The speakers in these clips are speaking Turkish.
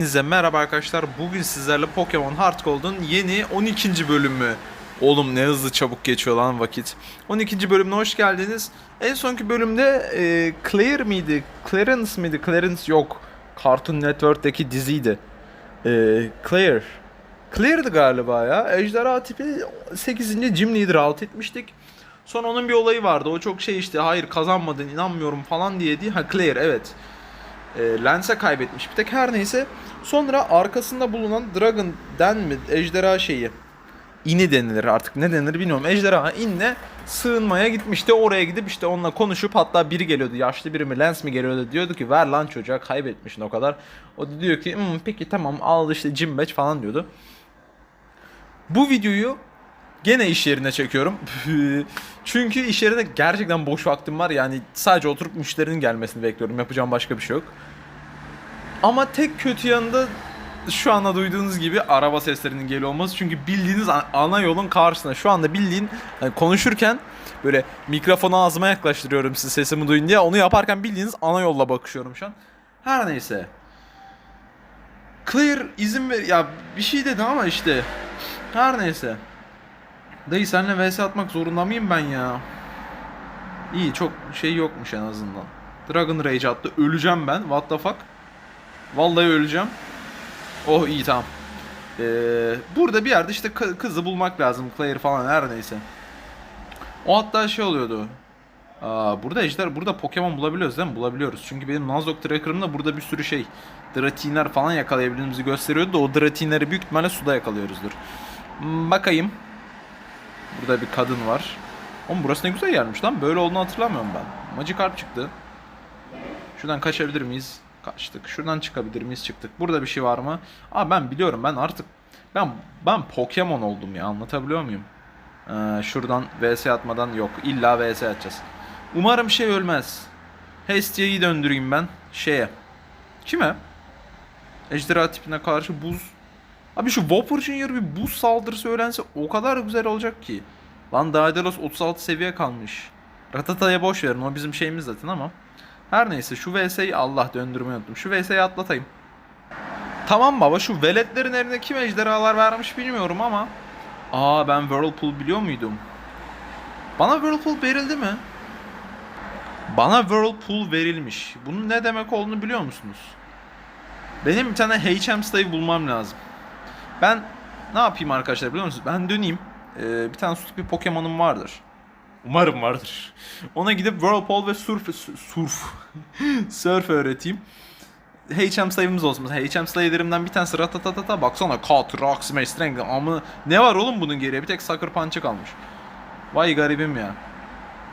Hepinize merhaba arkadaşlar. Bugün sizlerle Pokemon Heart Gold'un yeni 12. bölümü. Oğlum ne hızlı çabuk geçiyor lan vakit. 12. bölümüne hoş geldiniz. En sonki bölümde e, Claire miydi? Clarence miydi? Clarence yok. Cartoon Network'teki diziydi. E, Claire. Claire'dı galiba ya. Ejderha tipi 8. Gym Leader alt etmiştik. Sonra onun bir olayı vardı. O çok şey işte hayır kazanmadın inanmıyorum falan diye değil. Ha Claire evet e, Lens'e kaybetmiş. Bir tek her neyse. Sonra arkasında bulunan Dragon Den mi? Ejderha şeyi. İni denilir artık ne denir bilmiyorum. Ejderha inle sığınmaya gitmişti. Oraya gidip işte onunla konuşup hatta biri geliyordu. Yaşlı biri mi Lens mi geliyordu. Diyordu ki ver lan çocuğa kaybetmişsin o kadar. O da diyor ki "Hmm, peki tamam al işte Jim Batch falan diyordu. Bu videoyu gene iş yerine çekiyorum. Çünkü iş yerinde gerçekten boş vaktim var. Yani sadece oturup müşterinin gelmesini bekliyorum. Yapacağım başka bir şey yok. Ama tek kötü yanında şu anda duyduğunuz gibi araba seslerinin geliyor olması. Çünkü bildiğiniz ana yolun karşısında. Şu anda bildiğin hani konuşurken böyle mikrofonu ağzıma yaklaştırıyorum siz sesimi duyun diye. Onu yaparken bildiğiniz ana yolla bakışıyorum şu an. Her neyse. Clear izin ver... Ya bir şey dedi ama işte. Her neyse. Dayı seninle vs atmak zorunda mıyım ben ya? İyi çok şey yokmuş en azından. Dragon Rage attı. Öleceğim ben. What the fuck? Vallahi öleceğim. Oh iyi tamam. Ee, burada bir yerde işte kı- kızı bulmak lazım. Claire falan her neyse. O hatta şey oluyordu. Aa, burada ejder, burada Pokemon bulabiliyoruz değil mi? Bulabiliyoruz. Çünkü benim Nuzlocke Tracker'ımda burada bir sürü şey. Dratiner falan yakalayabildiğimizi gösteriyordu da o Dratiner'i büyük ihtimalle suda yakalıyoruzdur. Hmm, bakayım. Burada bir kadın var. Oğlum burası ne güzel yermiş lan. Böyle olduğunu hatırlamıyorum ben. Magikarp çıktı. Şuradan kaçabilir miyiz? Kaçtık. Şuradan çıkabilir miyiz? Çıktık. Burada bir şey var mı? Aa ben biliyorum. Ben artık ben ben Pokemon oldum ya. Anlatabiliyor muyum? Ee, şuradan VS atmadan yok. İlla VS atacağız. Umarım şey ölmez. Hestia'yı döndüreyim ben şeye. Kime? Ejderha tipine karşı buz. Abi şu Whopper Junior bir buz saldırısı öğrense o kadar güzel olacak ki. Lan Daedalus 36 seviye kalmış. Ratata'ya boş verin o bizim şeyimiz zaten ama. Her neyse şu VS'yi Allah döndürmeyi unuttum. Şu VS'yi atlatayım. Tamam baba şu veletlerin eline kim ejderhalar vermiş bilmiyorum ama. Aa ben Whirlpool biliyor muydum? Bana Whirlpool verildi mi? Bana Whirlpool verilmiş. Bunun ne demek olduğunu biliyor musunuz? Benim bir tane HM stayı bulmam lazım. Ben ne yapayım arkadaşlar biliyor musunuz? Ben döneyim. Ee, bir tane susuk bir Pokemon'um vardır. Umarım vardır. Ona gidip Whirlpool ve Surf Surf Surf öğreteyim. HM sayımız olsun. HM slayer'imden bir tanesi ratatatata baksana Cut, Rock, Smash, Strength ama ne var oğlum bunun geriye bir tek Sucker Punch'ı kalmış. Vay garibim ya.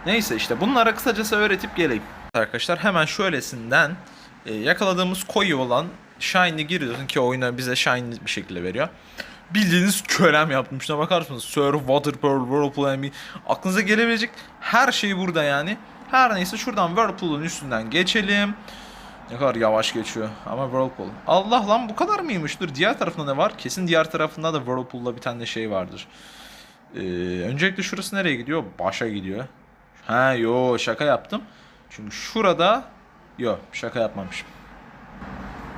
Neyse işte bunlara kısacası öğretip geleyim. Arkadaşlar hemen şöylesinden e, yakaladığımız koyu olan Shine'i giriyorsun ki oyuna bize Shine bir şekilde veriyor. Bildiğiniz kölem yaptım. Şuna bakar mısınız? Surf, Water Pearl, Whirlpool, MB. Aklınıza gelebilecek her şey burada yani. Her neyse şuradan Whirlpool'un üstünden geçelim. Ne kadar yavaş geçiyor ama Whirlpool. Allah lan bu kadar mıymış? Dur diğer tarafında ne var? Kesin diğer tarafında da Whirlpool'la bir tane şey vardır. Ee, öncelikle şurası nereye gidiyor? Başa gidiyor. Ha yo şaka yaptım. Çünkü şurada yo şaka yapmamışım.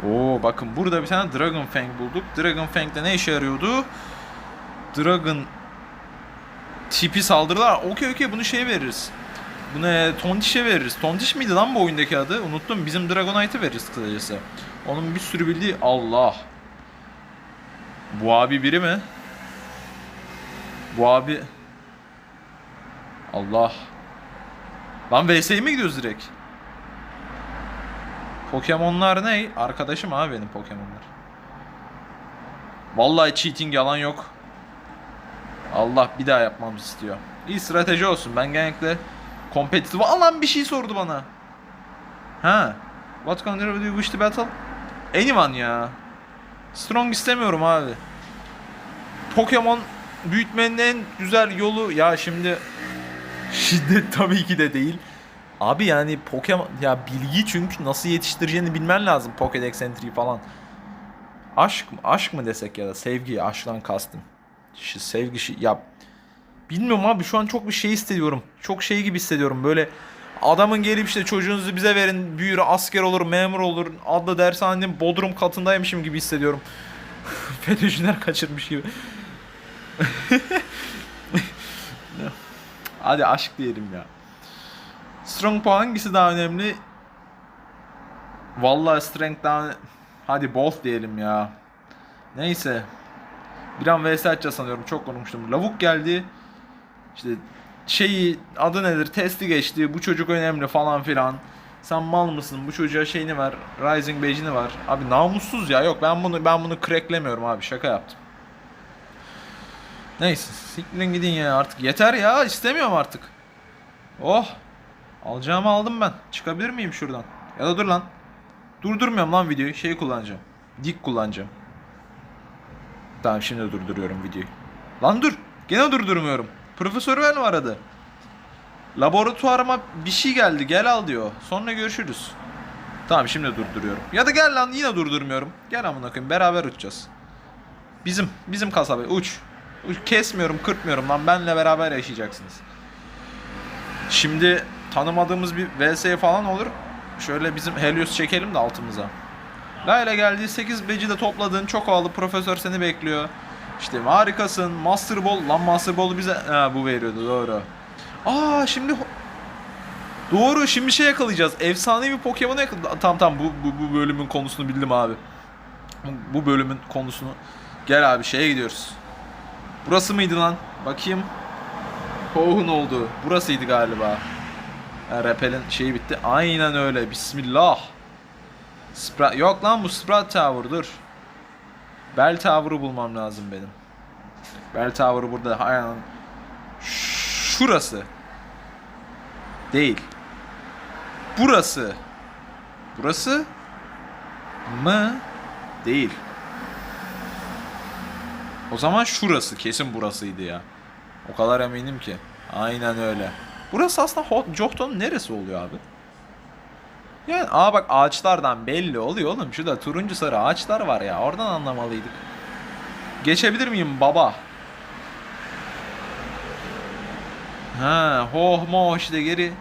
Oo bakın burada bir tane Dragon Fang bulduk. Dragon Fang'de ne işe yarıyordu? Dragon tipi saldırılar. Okey okey bunu şey veririz. Bu ne? Tontiş'e veririz. Tontiş miydi lan bu oyundaki adı? Unuttum. Bizim Dragonite'ı veririz kısacası. Onun bir sürü bildiği Allah. Bu abi biri mi? Bu abi... Allah. Lan VS'ye mi gidiyoruz direkt? Pokemonlar ne? Arkadaşım abi benim Pokemonlar. Vallahi cheating yalan yok. Allah bir daha yapmamızı istiyor. İyi strateji olsun. Ben genellikle kompetitif... Alan bir şey sordu bana. Ha. What country do you wish to battle? Anyone ya. Strong istemiyorum abi. Pokemon büyütmenin en güzel yolu ya şimdi şiddet tabii ki de değil. Abi yani Pokemon ya bilgi çünkü nasıl yetiştireceğini bilmen lazım Pokédex entry falan. Aşk? Aşk mı desek ya da sevgi aşktan kastım. Şu sevgi şey ya bilmiyorum abi şu an çok bir şey hissediyorum. Çok şey gibi hissediyorum böyle Adamın gelip işte çocuğunuzu bize verin büyür asker olur memur olur adlı dershanenin bodrum katındaymışım gibi hissediyorum. FETÖ'cüler kaçırmış gibi. Hadi aşk diyelim ya. Strong puan hangisi daha önemli? Vallahi strength daha... Hadi both diyelim ya. Neyse. Bir an vs atacağız sanıyorum. Çok konuşmuştum. Lavuk geldi. İşte şeyi adı nedir? Testi geçti. Bu çocuk önemli falan filan. Sen mal mısın? Bu çocuğa şeyini ver. Rising Badge'ini var. Abi namussuz ya. Yok ben bunu ben bunu cracklemiyorum abi. Şaka yaptım. Neyse. Siktirin gidin ya artık. Yeter ya. istemiyorum artık. Oh. Alacağımı aldım ben. Çıkabilir miyim şuradan? Ya da dur lan. Durdurmuyorum lan videoyu. Şeyi kullanacağım. Dik kullanacağım. Tamam şimdi durduruyorum videoyu. Lan dur. Gene durdurmuyorum. Profesör ben aradı. Laboratuvarıma bir şey geldi. Gel al diyor. Sonra görüşürüz. Tamam şimdi durduruyorum. Ya da gel lan yine durdurmuyorum. Gel amına koyayım beraber uçacağız. Bizim bizim kasaba uç. uç. Kesmiyorum, kırpmıyorum lan benle beraber yaşayacaksınız. Şimdi tanımadığımız bir VS falan olur. Şöyle bizim Helios çekelim de altımıza. Layla geldi 8 beci de topladın. Çok havalı profesör seni bekliyor. İşte harikasın. Master Ball. Lan Master Ball'u bize ha, bu veriyordu doğru. Aa şimdi Doğru şimdi şey yakalayacağız. Efsanevi Pokemon'u yakal... Tamam tamam bu, bu, bu bölümün konusunu bildim abi. Bu, bu bölümün konusunu. Gel abi şeye gidiyoruz. Burası mıydı lan? Bakayım. Hoh'un oldu. Burasıydı galiba. Repel'in şeyi bitti. Aynen öyle. Bismillah. Spra Yok lan bu Sprat Tower dur. Bell Tower'ı bulmam lazım benim. Bell Tower burada. Aynen. Şurası. Değil. Burası. Burası mı? Değil. O zaman şurası. Kesin burasıydı ya. O kadar eminim ki. Aynen öyle. Burası aslında Johto'nun neresi oluyor abi? Yani aa bak ağaçlardan belli oluyor oğlum. Şurada turuncu sarı ağaçlar var ya. Oradan anlamalıydık. Geçebilir miyim baba? Ha, hoh mo işte geri.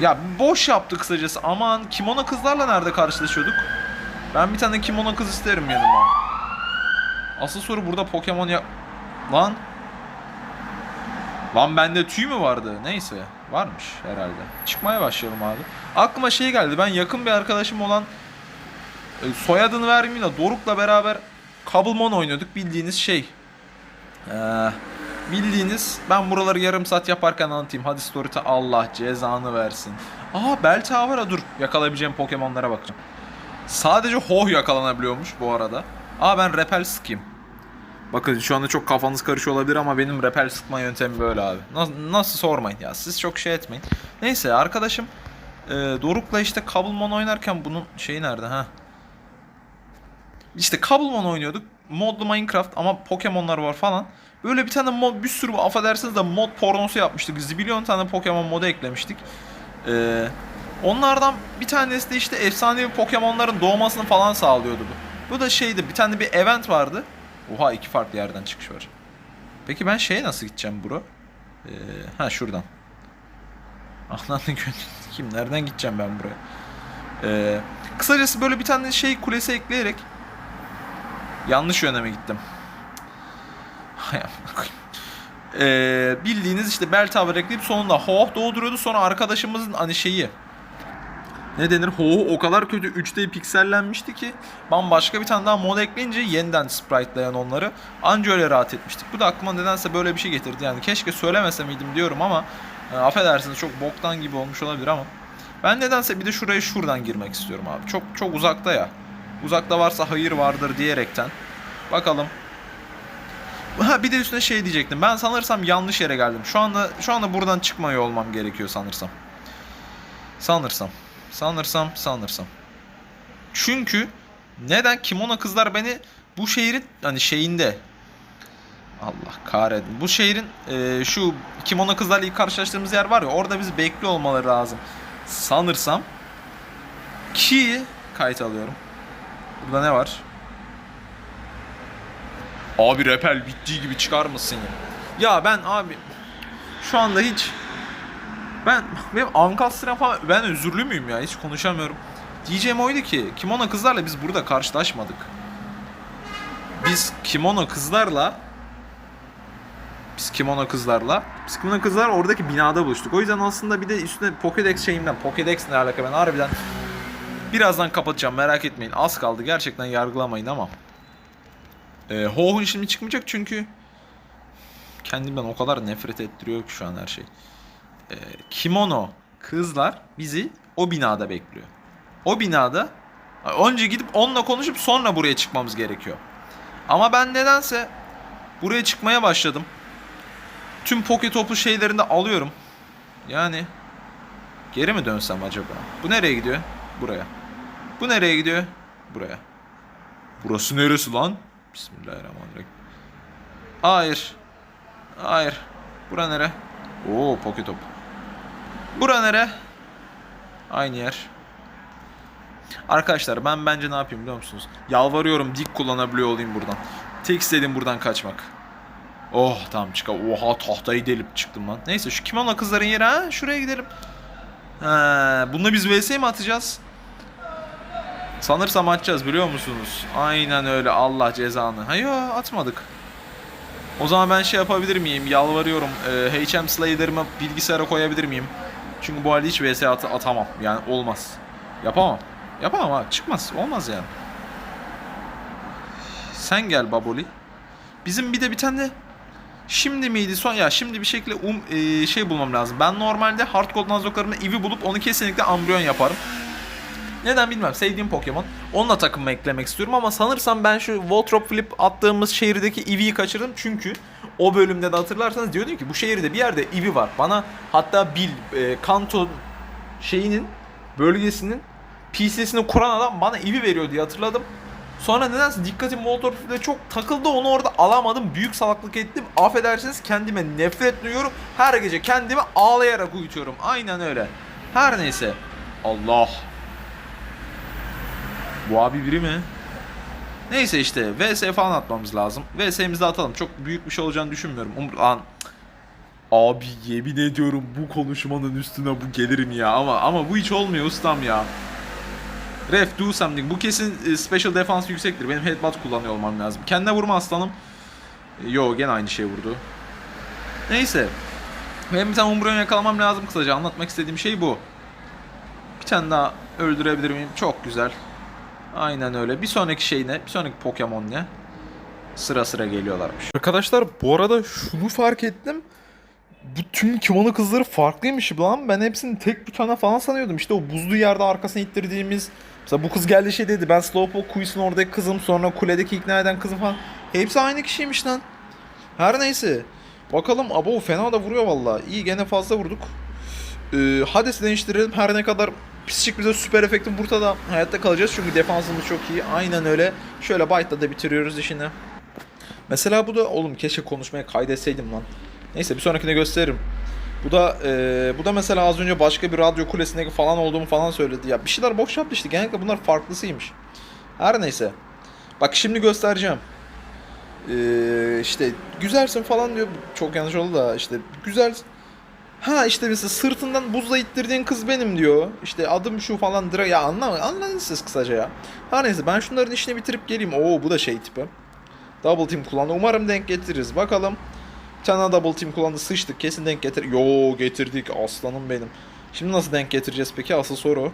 Ya boş yaptı kısacası. Aman kimono kızlarla nerede karşılaşıyorduk? Ben bir tane kimono kız isterim yanıma. Asıl soru burada Pokemon ya... Lan. Lan bende tüy mü vardı? Neyse. Varmış herhalde. Çıkmaya başlayalım abi. Aklıma şey geldi. Ben yakın bir arkadaşım olan e, soyadını vermeyeyim de Doruk'la beraber Cobblemon oynuyorduk. Bildiğiniz şey. Ee, bildiğiniz ben buraları yarım saat yaparken anlatayım. Hadi story'te Allah cezanı versin. Aa Bell Tower'a dur. Yakalayabileceğim Pokemon'lara bakacağım. Sadece Hoh yakalanabiliyormuş bu arada. Aa ben repel sıkayım. Bakın şu anda çok kafanız karışıyor olabilir ama benim repel sıkma yöntemi böyle abi. Nasıl, nasıl sormayın ya siz çok şey etmeyin. Neyse arkadaşım e, Doruk'la işte Cobblemon oynarken bunun şeyi nerede ha? İşte Cobblemon oynuyorduk. Modlu Minecraft ama Pokemon'lar var falan. Böyle bir tane mod bir sürü affedersiniz de mod pornosu yapmıştık. Zibilyon tane Pokemon modu eklemiştik. Ee, onlardan bir tanesi de işte efsanevi Pokemon'ların doğmasını falan sağlıyordu bu. Bu da şeydi bir tane bir event vardı. Oha iki farklı yerden çıkış var. Peki ben şeye nasıl gideceğim bro? Ee, ha şuradan. Anladın kim? Nereden gideceğim ben buraya? Ee, kısacası böyle bir tane şey kulesi ekleyerek yanlış yöneme gittim. Ee, bildiğiniz işte bel tower ekleyip sonunda hoh doğduruyordu. Sonra arkadaşımızın hani şeyi ne denir? Ho'u o kadar kötü 3D piksellenmişti ki bambaşka bir tane daha mod ekleyince yeniden sprite'layan onları anca öyle rahat etmiştik. Bu da aklıma nedense böyle bir şey getirdi. Yani keşke söylemese miydim diyorum ama e, affedersiniz çok boktan gibi olmuş olabilir ama ben nedense bir de şuraya şuradan girmek istiyorum abi. Çok çok uzakta ya. Uzakta varsa hayır vardır diyerekten. Bakalım. Ha bir de üstüne şey diyecektim. Ben sanırsam yanlış yere geldim. Şu anda şu anda buradan çıkmıyor olmam gerekiyor sanırsam. Sanırsam. Sanırsam sanırsam. Çünkü neden kimono kızlar beni bu şehrin hani şeyinde Allah kahretsin. Bu şehrin e, şu kimono kızlarla ilk karşılaştığımız yer var ya orada bizi bekliyor olmaları lazım. Sanırsam ki kayıt alıyorum. Burada ne var? Abi repel bittiği gibi çıkar mısın ya? Ya ben abi şu anda hiç Ben benim ankastren falan ben özürlü müyüm ya hiç konuşamıyorum. Diyeceğim oydu ki kimono kızlarla biz burada karşılaşmadık. Biz kimono kızlarla biz kimono kızlarla biz kimono kızlar oradaki binada buluştuk. O yüzden aslında bir de üstüne Pokédex şeyimden Pokédex ne alaka ben harbiden birazdan kapatacağım merak etmeyin. Az kaldı gerçekten yargılamayın ama. Ee, Hohun şimdi çıkmayacak çünkü kendimden o kadar nefret ettiriyor ki şu an her şey. Ee, kimono kızlar bizi o binada bekliyor. O binada önce gidip onunla konuşup sonra buraya çıkmamız gerekiyor. Ama ben nedense buraya çıkmaya başladım. Tüm poke topu şeylerini de alıyorum. Yani geri mi dönsem acaba? Bu nereye gidiyor? Buraya. Bu nereye gidiyor? Buraya. Burası neresi lan? Bismillahirrahmanirrahim. Hayır. Hayır. Bura nere? Oo poke top. Bura nere? Aynı yer. Arkadaşlar ben bence ne yapayım biliyor musunuz? Yalvarıyorum dik kullanabiliyor olayım buradan. Tek istediğim buradan kaçmak. Oh tamam çık. Oha tahtayı delip çıktım lan. Neyse şu kimono kızların yeri ha. Şuraya gidelim. Ha, bununla biz vs mi atacağız? Sanırsam atacağız biliyor musunuz? Aynen öyle Allah cezanı. Hayır atmadık. O zaman ben şey yapabilir miyim? Yalvarıyorum. Ee, HM Slayer'ımı bilgisayara koyabilir miyim? Çünkü bu halde hiç vs at- atamam. Yani olmaz. Yapamam. Yapamam ha. Çıkmaz. Olmaz yani. Sen gel Baboli. Bizim bir de bir tane Şimdi miydi son ya şimdi bir şekilde um e, şey bulmam lazım. Ben normalde hard gold nazoklarımla Eevee bulup onu kesinlikle Umbreon yaparım. Neden bilmem. Sevdiğim Pokemon. Onunla takımı eklemek istiyorum ama sanırsam ben şu Voltrop Flip attığımız şehirdeki Eevee'yi kaçırdım. Çünkü o bölümde de hatırlarsanız diyordum ki bu şehirde bir yerde Eevee var. Bana hatta Bill, e, Kanto şeyinin bölgesinin PC'sini kuran adam bana Eevee veriyor diye hatırladım. Sonra nedense dikkatim Voltrop Flip'e çok takıldı onu orada alamadım. Büyük salaklık ettim. Affedersiniz kendime nefret duyuyorum. Her gece kendimi ağlayarak uyutuyorum. Aynen öyle. Her neyse. Allah. Bu abi biri mi? Neyse işte VS falan atmamız lazım. VS'mizi atalım. Çok büyük bir şey olacağını düşünmüyorum. Um, lan. Abi yemin ediyorum bu konuşmanın üstüne bu gelirim ya ama ama bu hiç olmuyor ustam ya. Ref do something. Bu kesin e, special defense yüksektir. Benim headbutt kullanıyor olmam lazım. Kendine vurma aslanım. E, Yo gene aynı şey vurdu. Neyse. Benim bir tane Umbreon yakalamam lazım kısaca. Anlatmak istediğim şey bu. Bir tane daha öldürebilir miyim? Çok güzel. Aynen öyle. Bir sonraki şey ne? Bir sonraki Pokemon ne? Sıra sıra geliyorlarmış. Arkadaşlar bu arada şunu fark ettim. Bu tüm kimono kızları farklıymış lan. Ben hepsini tek bir tane falan sanıyordum. İşte o buzlu yerde arkasına ittirdiğimiz... Mesela bu kız geldi şey dedi. Ben Slowpoke kuyusunun oradaki kızım. Sonra kuledeki ikna eden kızım falan. Hepsi aynı kişiymiş lan. Her neyse. Bakalım abo fena da vuruyor valla. İyi gene fazla vurduk. Ee, Hades'i değiştirelim. Her ne kadar pisçik bize süper efektin burada da hayatta kalacağız. Çünkü defansımız çok iyi. Aynen öyle. Şöyle Byte'la da bitiriyoruz işini. Mesela bu da oğlum keşke konuşmaya kaydetseydim lan. Neyse bir sonrakine gösteririm. Bu da e, bu da mesela az önce başka bir radyo kulesindeki falan olduğumu falan söyledi. Ya bir şeyler boş yaptı işte. Genellikle bunlar farklısıymış. Her neyse. Bak şimdi göstereceğim. Ee, işte güzelsin falan diyor. Çok yanlış oldu da işte güzel. Ha işte mesela sırtından buzla ittirdiğin kız benim diyor. İşte adım şu falan. Dra ya anlama, anladınız siz kısaca ya. Her neyse ben şunların işini bitirip geleyim. Oo bu da şey tipi. Double team kullandı. Umarım denk getiririz. Bakalım. Bir tane double team kullandı. Sıçtık. Kesin denk getir. Yo getirdik. Aslanım benim. Şimdi nasıl denk getireceğiz peki? Asıl soru.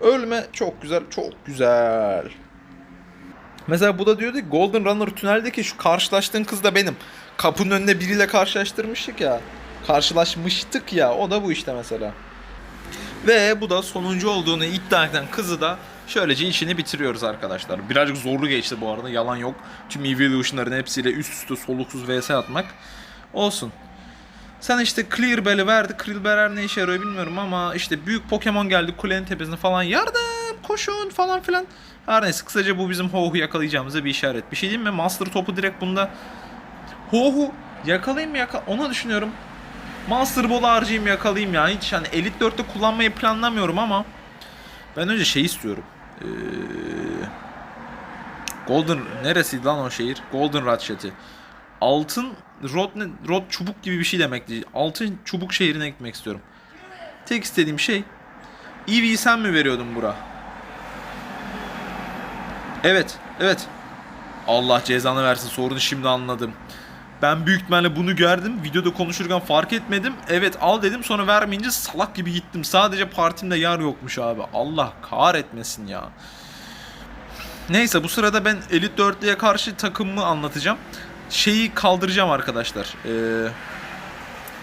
Ölme çok güzel. Çok güzel. Mesela bu da diyordu ki Golden Runner tüneldeki şu karşılaştığın kız da benim. Kapının önünde biriyle karşılaştırmıştık ya. Karşılaşmıştık ya. O da bu işte mesela. Ve bu da sonuncu olduğunu iddia eden kızı da şöylece işini bitiriyoruz arkadaşlar. Birazcık zorlu geçti bu arada yalan yok. Tüm Evolution'ların hepsiyle üst üste soluksuz vs atmak. Olsun. Sen işte Clear Bell'i verdi. Clear Bell ne işe yarıyor bilmiyorum ama işte büyük Pokemon geldi kulenin tepesine falan. Yardım koşun falan filan. Her neyse kısaca bu bizim Ho-Ho'u yakalayacağımıza bir işaret. Bir şey diyeyim mi? Master topu direkt bunda. Ho-Ho yakalayayım mı yaka onu düşünüyorum. Master Ball'u harcayayım yakalayayım ya. Hiç hani Elite 4'te kullanmayı planlamıyorum ama ben önce şey istiyorum. Ee, Golden neresiydi lan o şehir? Golden Ratchet'i. Altın rod, rod çubuk gibi bir şey demekti. Altın çubuk şehrine gitmek istiyorum. Tek istediğim şey Eevee'yi sen mi veriyordun bura? Evet, evet. Allah cezanı versin sorunu şimdi anladım. Ben büyük ihtimalle bunu gördüm. Videoda konuşurken fark etmedim. Evet al dedim sonra vermeyince salak gibi gittim. Sadece partimde yer yokmuş abi. Allah kahretmesin ya. Neyse bu sırada ben Elite 4'lüye karşı takımımı anlatacağım. Şeyi kaldıracağım arkadaşlar. Ee,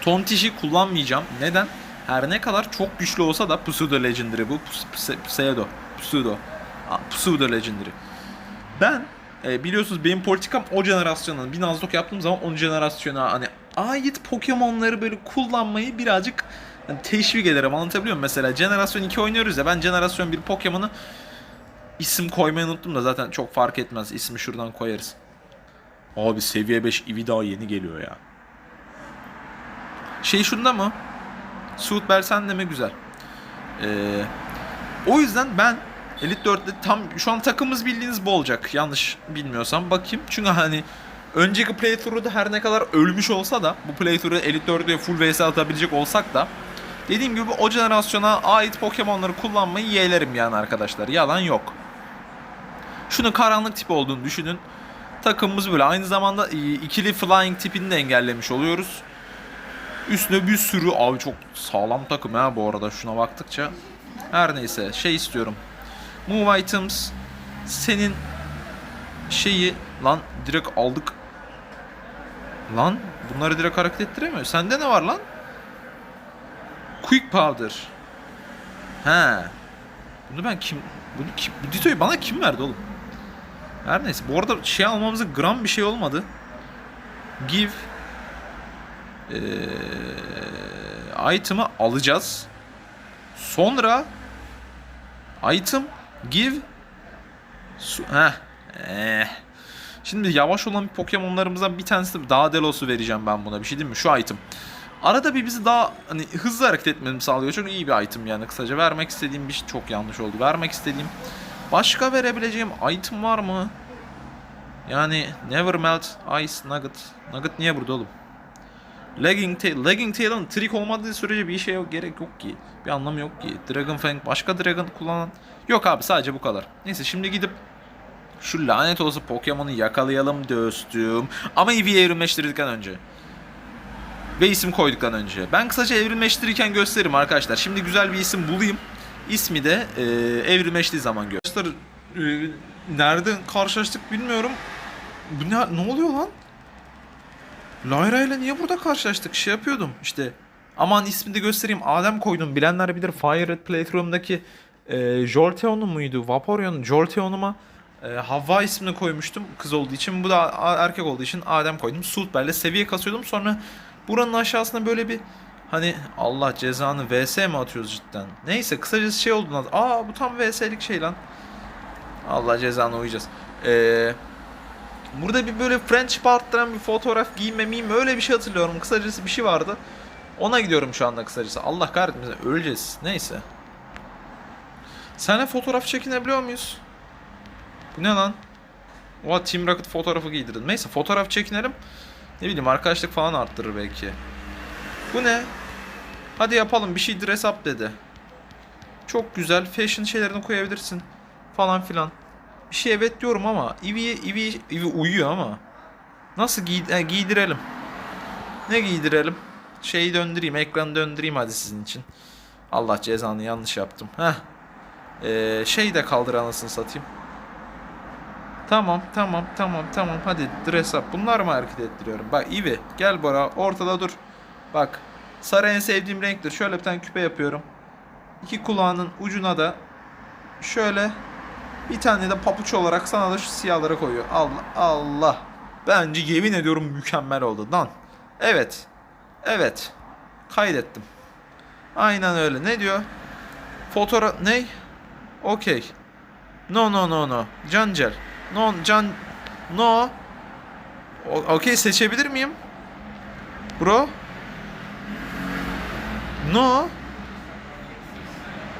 Tontiş'i kullanmayacağım. Neden? Her ne kadar çok güçlü olsa da Pseudo Legendary bu. Ps- Pseudo. Pseudo. Pseudo Legendary. Ben e, biliyorsunuz benim politikam o jenerasyonun bir Nuzlocke yaptığım zaman o jenerasyona hani ait Pokemon'ları böyle kullanmayı birazcık hani teşvik ederim anlatabiliyor muyum? Mesela jenerasyon 2 oynuyoruz ya ben jenerasyon 1 Pokemon'u isim koymayı unuttum da zaten çok fark etmez. İsmi şuradan koyarız. Abi seviye 5 Eevee daha yeni geliyor ya. Şey şunda mı? Suit Bersen de mi güzel. Ee, o yüzden ben Elite 4'te tam şu an takımımız bildiğiniz bu olacak. Yanlış bilmiyorsam bakayım. Çünkü hani önceki playthrough'da her ne kadar ölmüş olsa da bu playthrough'u Elite 4'e full vs atabilecek olsak da dediğim gibi o jenerasyona ait Pokemon'ları kullanmayı yeğlerim yani arkadaşlar. Yalan yok. Şunun karanlık tip olduğunu düşünün. Takımımız böyle. Aynı zamanda e, ikili flying tipini de engellemiş oluyoruz. Üstüne bir sürü abi çok sağlam takım ha bu arada şuna baktıkça. Her neyse şey istiyorum. Move items senin şeyi lan direkt aldık. Lan bunları direkt hareket ettiremiyor. Sende ne var lan? Quick powder. He. Bunu ben kim bunu kim bu Dito'yu bana kim verdi oğlum? Her neyse. Bu arada şey almamızda gram bir şey olmadı. Give ee, item'ı alacağız. Sonra item give su Heh. Eh. Şimdi yavaş olan Pokemon'larımızdan bir tanesi daha Delos'u vereceğim ben buna. Bir şey değil mi? Şu item. Arada bir bizi daha hani hızlı hareket etmemi sağlıyor. Çok iyi bir item yani kısaca. Vermek istediğim bir şey çok yanlış oldu. Vermek istediğim başka verebileceğim item var mı? Yani Never Melt Ice Nugget. Nugget niye burada oğlum? Legging Tail. Legging Tail'ın trick olmadığı sürece bir işe yok, gerek yok ki. Bir anlamı yok ki. Dragon Fang başka Dragon kullanan. Yok abi sadece bu kadar. Neyse şimdi gidip şu lanet olası Pokemon'u yakalayalım dostum. Ama Eevee'yi evrimleştirdikten önce. Ve isim koyduktan önce. Ben kısaca evrimleştirirken gösteririm arkadaşlar. Şimdi güzel bir isim bulayım. İsmi de e, evrimleştiği zaman. Arkadaşlar e, nerede karşılaştık bilmiyorum. Bu ne, ne oluyor lan? Lyra ile niye burada karşılaştık? Şey yapıyordum işte. Aman ismini de göstereyim. Adem koydum. Bilenler bilir. Fire Red Playthrough'umdaki e, Jolteon'u muydu? Vaporeon Jolteon'uma e, Havva ismini koymuştum. Kız olduğu için. Bu da erkek olduğu için Adem koydum. Sultber'le seviye kasıyordum. Sonra buranın aşağısına böyle bir hani Allah cezanı VS mi atıyoruz cidden? Neyse kısacası şey oldu. Aa bu tam VS'lik şey lan. Allah cezanı uyacağız. Eee Burada bir böyle French arttıran bir fotoğraf miyim öyle bir şey hatırlıyorum. Kısacası bir şey vardı. Ona gidiyorum şu anda kısacası. Allah kahretmesin öleceğiz. Neyse. Seninle fotoğraf çekinebiliyor muyuz? Bu ne lan? Oha Team Rocket fotoğrafı giydirdin. Neyse fotoğraf çekinelim. Ne bileyim arkadaşlık falan arttırır belki. Bu ne? Hadi yapalım bir şey dress up dedi. Çok güzel fashion şeylerini koyabilirsin. Falan filan. Bir şey evet diyorum ama Eevee, Eevee, Eevee uyuyor ama. Nasıl giy e, giydirelim? Ne giydirelim? Şeyi döndüreyim, ekranı döndüreyim hadi sizin için. Allah cezanı yanlış yaptım. Heh. Ee, şey de kaldır anasını satayım. Tamam, tamam, tamam, tamam. Hadi dress up. Bunlar mı hareket ettiriyorum? Bak Eevee gel Bora ortada dur. Bak sarı en sevdiğim renktir. Şöyle bir tane küpe yapıyorum. İki kulağının ucuna da şöyle bir tane de papuç olarak sana da şu siyahları koyuyor. Allah Allah. Bence yemin ediyorum mükemmel oldu. Lan. Evet. Evet. Kaydettim. Aynen öyle. Ne diyor? Fotoğraf ne? Okey. No no no no. Cancel. No can no. Okey seçebilir miyim? Bro. No.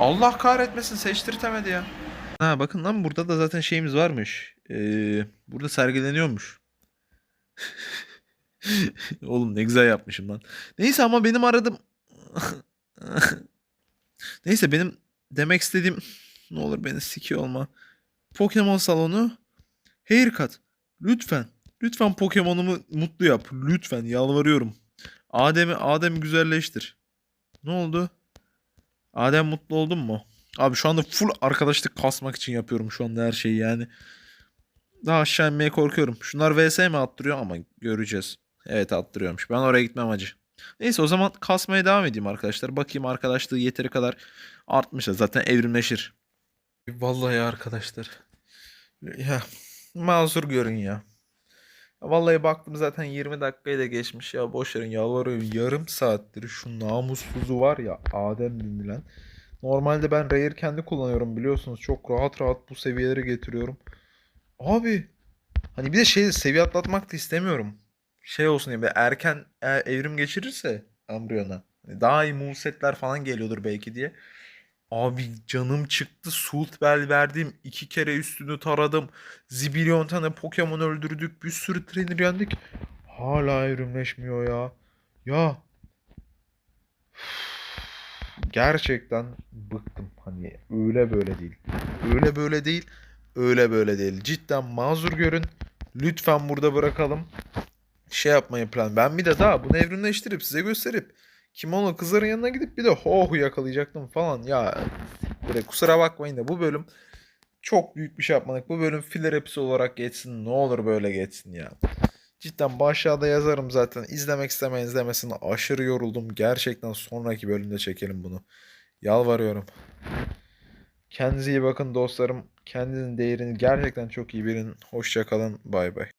Allah kahretmesin seçtirtemedi ya. Ha bakın lan burada da zaten şeyimiz varmış. Ee, burada sergileniyormuş. Oğlum ne güzel yapmışım lan. Neyse ama benim aradım. Neyse benim demek istediğim ne olur beni sikiyor olma. Pokemon salonu haircut. Lütfen. Lütfen Pokemon'umu mutlu yap. Lütfen yalvarıyorum. Adem'i Adem'i güzelleştir. Ne oldu? Adem mutlu oldun mu? Abi şu anda full arkadaşlık kasmak için yapıyorum şu anda her şeyi yani. Daha aşağı inmeye korkuyorum. Şunlar VS mi attırıyor ama göreceğiz. Evet attırıyormuş. Ben oraya gitmem acı. Neyse o zaman kasmaya devam edeyim arkadaşlar. Bakayım arkadaşlığı yeteri kadar artmış. Zaten evrimleşir. Vallahi arkadaşlar. Ya mazur görün ya. Vallahi baktım zaten 20 dakikayı da geçmiş ya boş verin yalvarıyorum yarım saattir şu namussuzu var ya Adem denilen. Normalde ben Rare kendi kullanıyorum biliyorsunuz çok rahat rahat bu seviyelere getiriyorum. Abi hani bir de şey seviye atlatmak da istemiyorum. Şey olsun diye erken e, evrim geçirirse Ambryon'a hani daha iyi movesetler falan geliyordur belki diye. Abi canım çıktı. Sult Bell verdim. iki kere üstünü taradım. Zibilyon tane Pokemon öldürdük. Bir sürü trainer yendik. Hala evrimleşmiyor ya. Ya. Gerçekten bıktım. Hani öyle böyle değil. Öyle böyle değil. Öyle böyle değil. Cidden mazur görün. Lütfen burada bırakalım. Şey yapmayı plan. Ben bir de daha bunu evrimleştirip size gösterip kimono kızların yanına gidip bir de ho yakalayacaktım falan. Ya Böyle kusura bakmayın da bu bölüm çok büyük bir şey yapmadık. Bu bölüm filler episode olarak geçsin. Ne olur böyle geçsin ya. Cidden aşağıda yazarım zaten. İzlemek istemeyen izlemesin. Aşırı yoruldum. Gerçekten sonraki bölümde çekelim bunu. Yalvarıyorum. Kendinize iyi bakın dostlarım. Kendinin değerini gerçekten çok iyi bilin. Hoşça kalın. Bay bay.